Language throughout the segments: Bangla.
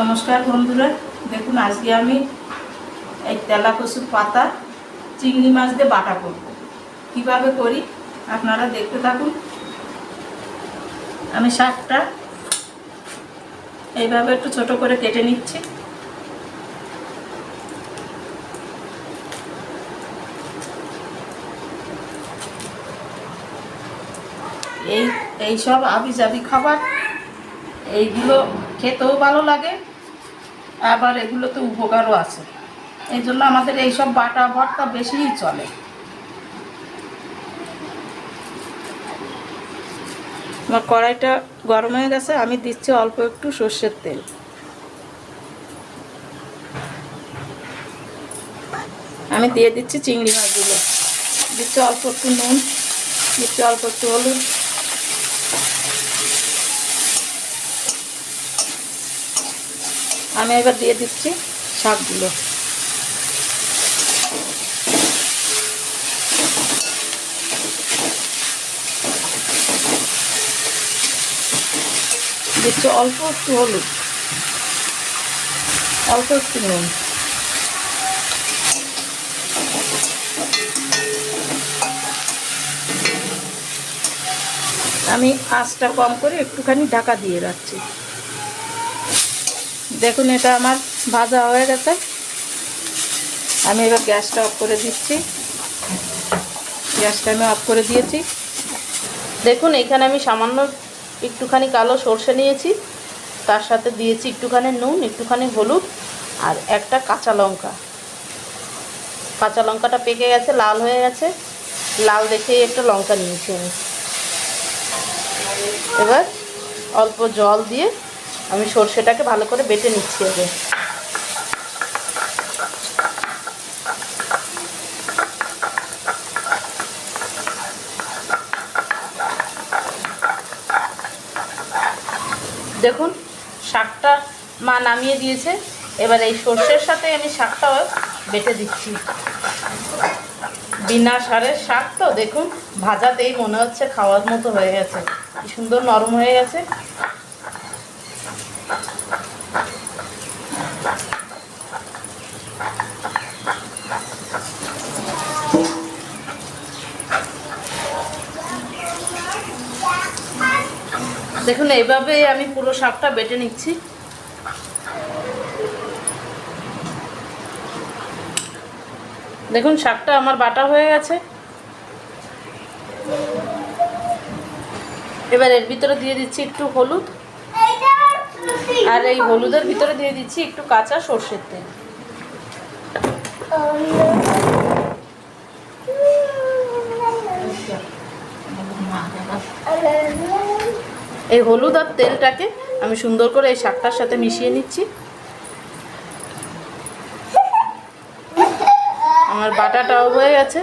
নমস্কার বন্ধুরা। দেখুন, আজকে আমি এই তেলা কচুর পাতা চিংড়ি মাছ দিয়ে বাটা করব। কীভাবে করি? আপনারা দেখতে থাকুন। আমি শাকটা এইভাবে একটু ছোট করে কেটে নিচ্ছি। এই এই সব আবি জাবি খাবার এইগুলো খেতেও ভালো লাগে, আবার এগুলোতে উপকারও আছে। এই জন্য আমাদের এইসব বাটা ভর্তা বেশিই চলে। আমার কড়াইটা গরম হয়ে গেছে, আমি দিচ্ছি অল্প একটু সর্ষের তেল। আমি দিয়ে দিচ্ছি চিংড়ি মাছগুলো। দিচ্ছি অল্প একটু নুন, দিচ্ছি অল্প একটু হলুদ। আমি এবার দিয়ে দিচ্ছি শাকগুলো। দিচ্ছি অল্প একটু হলুদ। অল্প একটু নুন। আমি আঁচটা কম করে একটুখানি ঢাকা দিয়ে রাখছি। দেখুন, এটা আমার ভাজা হয়ে গেছে। আমি এবার গ্যাসটা অফ করে দিচ্ছি। গ্যাসটা আমি অফ করে দিয়েছি। দেখুন, এখানে আমি সামান্য একটুখানি কালো সর্ষে নিয়েছি। তার সাথে দিয়েছি একটুখানি নুন, একটুখানি হলুদ আর একটা কাঁচা লঙ্কা। কাঁচা লঙ্কাটা পেকে গেছে, লাল হয়ে গেছে। লাল দেখেই একটা লঙ্কা নিয়েছি আমি। এবার অল্প জল দিয়ে আমি সর্ষেটাকে ভালো করে বেটে নিচ্ছি আগে। দেখুন, শাকটা মা নামিয়ে দিয়েছে। এবার এই সর্ষের সাথে আমি শাকটাও বেটে দিচ্ছি। বিনা সারের শাক তো, দেখুন, ভাজাতেই মনে হচ্ছে খাওয়ার মতো হয়ে গেছে। কি সুন্দর নরম হয়ে গেছে। দেখুন, এইভাবে আমি পুরো শাকটা বেটে নিচ্ছি। দেখুন শাকটা আমার বাটা হয়ে গেছে। এবার এর ভিতরে দিয়ে দিচ্ছি একটু হলুদ। আর এই হলুদের ভিতরে দিয়ে দিচ্ছি একটু কাঁচা সর্ষের তেল। এই হলুদ আর তেলটাকে আমি সুন্দর করে এই শাকটার সাথে মিশিয়ে নিচ্ছি। আমার বাটাটাও হয়ে গেছে।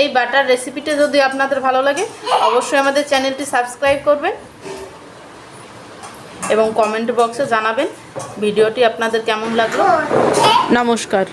এই বাটার রেসিপিটা যদি আপনাদের ভালো লাগে, অবশ্যই আমাদের চ্যানেলটি সাবস্ক্রাইব করবেন এবং কমেন্ট বক্সে জানাবেন ভিডিওটি আপনাদের কেমন লাগল। নমস্কার।